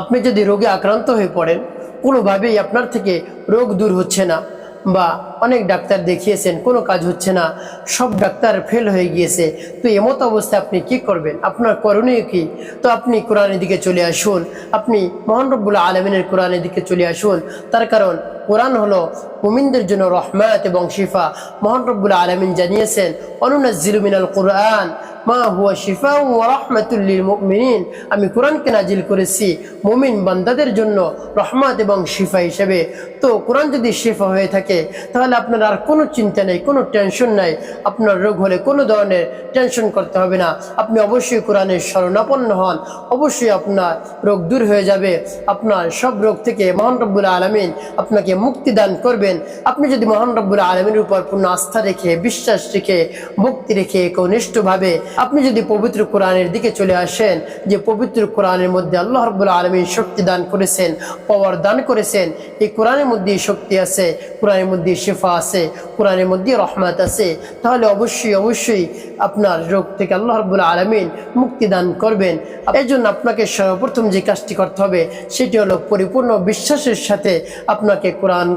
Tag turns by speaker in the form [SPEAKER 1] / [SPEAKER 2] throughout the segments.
[SPEAKER 1] আপনি যদি রোগে আক্রান্ত হয়ে পড়েন, কোনোভাবেই আপনার থেকে রোগ দূর হচ্ছে না বা অনেক ডাক্তার দেখিয়েছেন, কোনো কাজ হচ্ছে না, সব ডাক্তার ফেল হয়ে গিয়েছে, তো এমত অবস্থায় আপনি কি করবেন? আপনার করণীয় কি? তো আপনি কোরআনের দিকে চলে আসুন, আপনি মোহান রব্বুল্লাহ আলমিনের কোরআনের দিকে চলে আসুন, তার কারণ কোরআন হলো মুমিনদের জন্য রহমাত এবং শিফা। মোহান রব্বুল্লাহ আলমিন জানিয়েছেন অনুনাজিল মিনাল কোরআন শিফা ও আমি কোরআনকে নাজিল করেছি মুমিন বান্দাদের জন্য রহমাত এবং শিফা হিসেবে। তো কোরআন যদি শিফা হয়ে থাকে, তাহলে আপনার আর কোনো চিন্তা নেই, কোনো টেনশন নাই। আপনার রোগ হলে কোনো ধরনের টেনশন করতে হবে না। আপনি অবশ্যই কোরআনের শরণাপন্ন হন। অবশ্যই আপনার রোগ দূর হয়ে যাবে। আপনার সব রোগ থেকে মহান রব্বুল আলমিন আপনাকে মুক্তি দান করবেন। আপনি যদি মহান রব্বুল আলমীর উপর পূর্ণ আস্থা রেখে, বিশ্বাস রেখে, ভক্তি রেখে, একনিষ্ঠভাবে আপনি যদি পবিত্র কোরআনের দিকে চলে আসেন, যে পবিত্র কোরআনের মধ্যে আল্লাহ রব্বুল আলমীর শক্তি দান করেছেন, পাওয়ার দান করেছেন, এই কোরআনের মধ্যে শক্তি আছে, কোরআনের মধ্যে শেফা আছে, কোরআনের মধ্যে রহমত আছে, তাহলে অবশ্যই অবশ্যই আপনার রোগ থেকে আল্লাহ রব্বুল আলমিন মুক্তি দান করবেন। এই জন্য আপনাকে সর্বপ্রথম যে কাজটি করতে হবে, সেটি হলো পরিপূর্ণ বিশ্বাসের সাথে আপনাকে কোরআন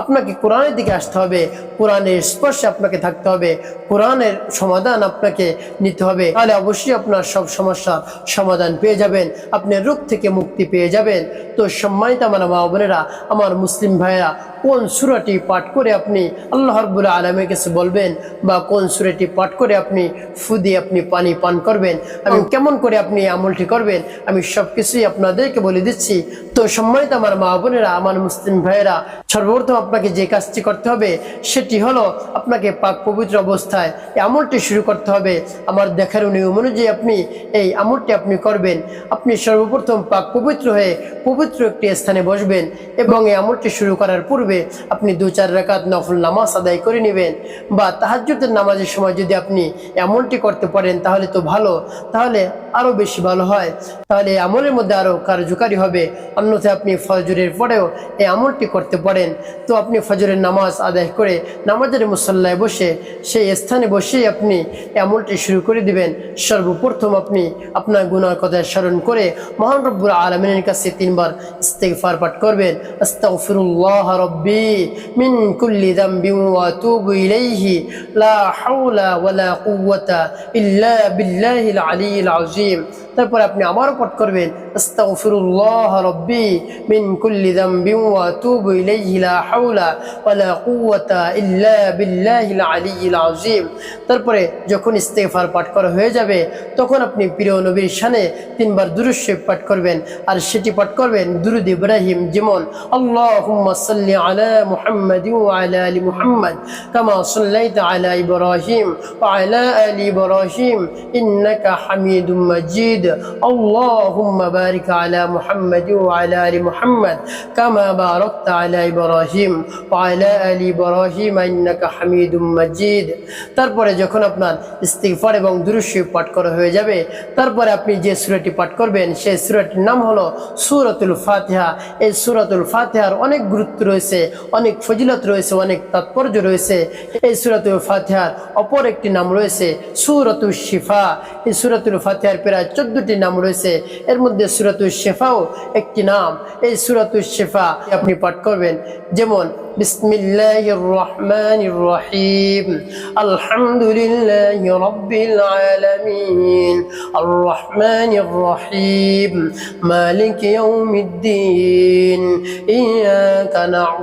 [SPEAKER 1] আপনাকে কোরআনের দিকে আসতে হবে, কোরআনের স্পর্শে আপনাকে থাকতে হবে, কোরআনের সমাধান আপনাকে নিতে হবে। তাহলে অবশ্যই আপনার সব সমস্যার সমাধান পেয়ে যাবেন, আপনি রোগ থেকে মুক্তি পেয়ে যাবেন। তো সম্মানিত আমার মা বোনেরা, আমার মুসলিম ভাইয়েরা কোন সুরাটি পাঠ করে আপনি আল্লাহ রব্বুল আলমের কাছে বলবেন বা কোন সুরাটি পাঠ করে আপনি ফুদি আপনি পানি পান করবেন? এবং কেমন করে আপনি আমলটি করবেন? আমি সব কিছুই আপনাদেরকে বলে দিচ্ছি। তো সম্মানিত আমার মা বোনেরা আমার মুসলিম ভাইয়েরা সর্বপ্রথম আপনাকে যে কাজটি করতে হবে সেটি হলো আপনাকে পাক পবিত্র অবস্থায় এই আমলটি শুরু করতে হবে। আমার দেখার নিয়ম অনুযায়ী আপনি এই আমলটি আপনি করবেন। আপনি সর্বপ্রথম পাক পবিত্র হয়ে পবিত্র একটি স্থানে বসবেন এবং এই আমলটি শুরু করার পূর্বে আপনি দু চার রাকাত নফল নামাজ আদায় করে নেবেন বা তাহাজ্জুদের নামাজের সময় যদি আপনি এমনটি করতে পারেন, তাহলে তো ভালো। তাহলে আরও বেশি ভালো হয়। তাহলে এই আমলের মধ্যে আরও কার্যকারী হবে। অন্যথায় আপনি ফজরের পরেও এই আমলটি করতে পারেন। তো আপনি ফজরের নামাজ আদায় করে নামাজের মুসল্লায় বসে, সেই স্থানে বসেই আপনি এই আমলটি শুরু করে দিবেন। সর্বপ্রথম আপনি আপনার গুনার কথা স্মরণ করে মহান রব্বুর আলমিনের কাছে তিনবার ইস্তেগফার পাঠ করবেন। আস্তাগফিরুল্লাহ রব্বি মিন কুল্লি যামবিন ওয়া আতুবু ইলাইহি, লা হাওলা ওয়ালা কুওয়াতা ইল্লা বিল্লাহিল আলিয়্যিল আযীম। তারপর আপনি আবারও পাঠ করবেন, আস্তাগফিরুল্লাহ রব্বি, মিন কুল্লি যামবিন ওয়া আতুবু ইলাইহি, লা হাওলা ওয়ালা কুওয়াতা ইল্লা বিল্লাহিল আলিয়্যিল আযীম। তারপরে যখন ইস্তেগফার পাঠ করা হয়ে যাবে, তখন আপনি প্রিয় নবীর শানে তিনবার দুরূদ পাঠ করবেন, আর সেটি পাঠ করবেন দুরুদ ইব্রাহিম যেমন, আল্লাহুম্মা সাল্লি আলি মুহাম্মাদ কামা সাল্লাইতা আলা ইব্রাহিম ওয়া আলা আলি ইব্রাহিম ইন্নাকা হামিদুম মাজিদ আল্লাহুম্মা বারিক আলা মুহাম্মাদ ওয়া আলা আলি মুহাম্মাদ কামা বারাকতা আলা ইব্রাহিম ওয়া আলা আলি ইব্রাহিম ইন্নাকা হামিদুম মাজিদ তারপরে যখন আপনার ইস্তিগফার এবং দুরূদ পাঠ করা হয়ে যাবে, তারপরে আপনি যে সূরাটি পাঠ করবেন, সেই সূরাটির নাম হলো সূরাতুল ফাতিহা। এই সূরাতুল ফাতিহার অনেক গুরুত্ব রয়েছে। অনেক ফজিলত রয়েছে অনেক তাৎপর্য রয়েছে এই সূরাতুল ফাতিহার অপর একটি নাম রয়েছে সূরাতুল শিফা এই সূরাতুল ফাতিহার প্রায় চোদ্দটি নাম রয়েছে এর মধ্যে সূরাতুল শেফাও একটি নাম এই সূরাতুল শেফা আপনি পাঠ করবেন যেমন بسم الله الرحمن الرحيم الحمد لله رب العالمين الرحمن الرحيم مالك يوم الدين إياك نعبد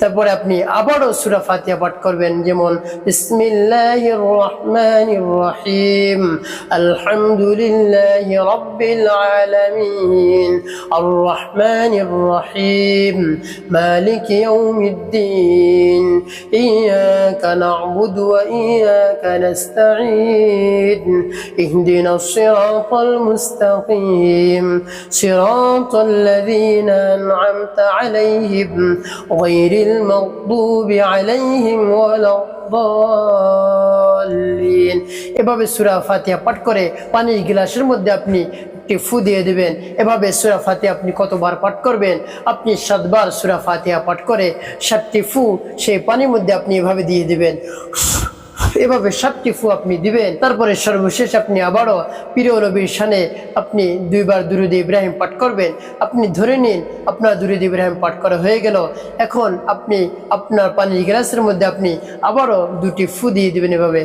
[SPEAKER 1] তারপরে আপনি আবারও সূরা ফাতিহা পাঠ করবেন, যেমন, বিসমিল্লাহির রহমানির রহিম আলহামদুলিল্লাহি রাব্বিল আলামিন আর রহমানির রহিম মালিক ইয়াউমিদ্দিন ইয়াকা না'বুদু ওয়া ইয়াকা নাস্তাঈন ইহদিনাস সিরাতাল মুস্তাকিম সিরাতাল লাযীনা আন'আমতা আলাইহিম গায়রিল المغضوب عليهم ولا الضالين এভাবে সূরা ফাতিহা পাঠ করে পানির গ্লাসের মধ্যে আপনি একটি ফু দিয়ে দিবেন এভাবে সুরা ফাতিহা আপনি কতবার পাঠ করবেন আপনি সাতবার সুরা ফাতিহা পাঠ করে সাতটি ফু সেই পানির মধ্যে আপনি এভাবে দিয়ে দিবেন এভাবে সাতটি ফু আপনি দিবেন, তারপরে সর্বশেষ আপনি আবারও প্রিয় নবীর শানে আপনি দুইবার দুরুদ ইব্রাহিম পাঠ করবেন। আপনি ধরে নিন, আপনার দুরুদ ইব্রাহিম পাঠ করা হয়ে গেল। এখন আপনি আপনার পানির গ্লাসের মধ্যে আপনি আবারও দুটি ফু দিয়ে দিবেন এভাবে।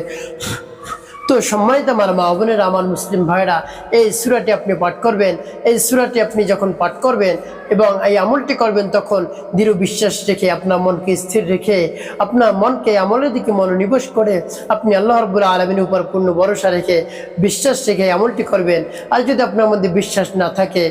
[SPEAKER 1] তো সম্মানিত আমার মা বোনেরা, আমার মুসলিম ভাইরা এই সুরাটি আপনি পাঠ করবেন। এই সুরাটি আপনি যখন পাঠ করবেন এবং এই আমলটি করবেন তখন দৃঢ় বিশ্বাস রেখে, আপনার মনকে স্থির রেখে, আপনার মনকে আমলের দিকে মনোনিবেশ করে আপনি আল্লাহ রব্বুল আলমিনের উপর পূর্ণ ভরসা রেখে বিশ্বাস রেখে আমলটি করবেন। আর যদি আপনার মধ্যে বিশ্বাস না থাকে,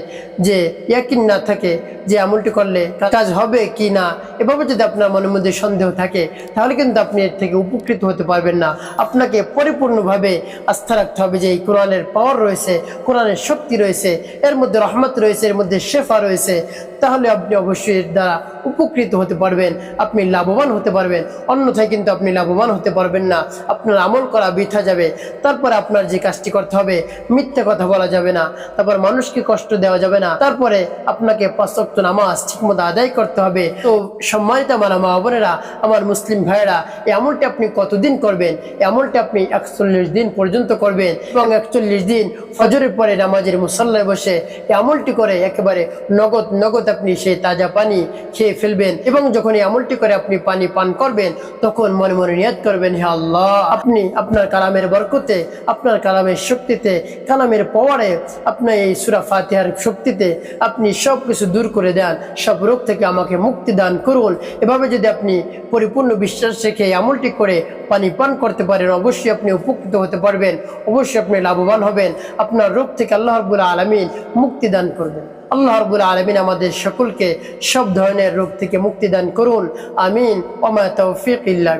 [SPEAKER 1] যে ইয়াকিন না থাকে যে আমলটি করলে কাজ হবে কি না, এভাবে যদি আপনার মনের মধ্যে সন্দেহ থাকে, তাহলে কিন্তু আপনি এর থেকে উপকৃত হতে পারবেন না। আপনাকে পরিপূর্ণভাবে আস্থা রাখতে হবে যে এই কোরআনের পাওয়ার রয়েছে, কোরআনের শক্তি রয়েছে, এর মধ্যে রহমত রয়েছে, এর মধ্যে শেফা রয়েছে তাহলে আপনি অবশ্যই এর দ্বারা উপকৃত হতে পারবেন, আপনি লাভবান হতে পারবেন। অন্যথায় কিন্তু আপনি লাভবান হতে পারবেন না। আপনার আমল করা বৃথা যাবে। তারপরে আপনার যে কাজটি করতে হবে, মিথ্যা কথা বলা যাবে না। তারপর মানুষকে কষ্ট দেওয়া যাবে না। তারপরে আপনাকে পাঁচক্ত নামাজ ঠিকমতো আদায় করতে হবে। তো সম্মানিত আমার মা বোনেরা, আমার মুসলিম ভাইয়েরা এই আমলটি আপনি কতদিন করবেন? এই আমলটি আপনি একচল্লিশ দিন পর্যন্ত করবেন। এবং একচল্লিশ দিন ফজরের পরে নামাজের মুসল্লায় বসে এই আমলটি করে, একেবারে নগদ নগদ আপনি সেই তাজা পানি খেয়ে ফেলবেন এবং যখন এই আমলটি করে আপনি পানি পান করবেন, তখন মনে মনে নিয়াদ করবেন, হে আল্লাহ, আপনি আপনার কালামের বরকতে, আপনার কালামের শক্তিতে, কালামের পাওয়ারে আপনার এই সুরা ফাতিহার শক্তিতে, আপনি সব কিছু দূর করে দেন, সব রোগ থেকে আমাকে মুক্তি দান করুন। এভাবে যদি আপনি পরিপূর্ণ বিশ্বাস রেখে এই আমলটি করে পানি পান করতে পারেন, অবশ্যই আপনি উপকৃত হতে পারবেন, অবশ্যই আপনি লাভবান হবেন, আপনার রোগ থেকে আল্লাহ রব্বুল আলমিন মুক্তি দান করবেন। আল্লাহ রবুল আলমিন আমাদের সকলকে সব ধরনের রোগ থেকে মুক্তিদান করুন। আমিন। ওমা তৌফিক ইল্লা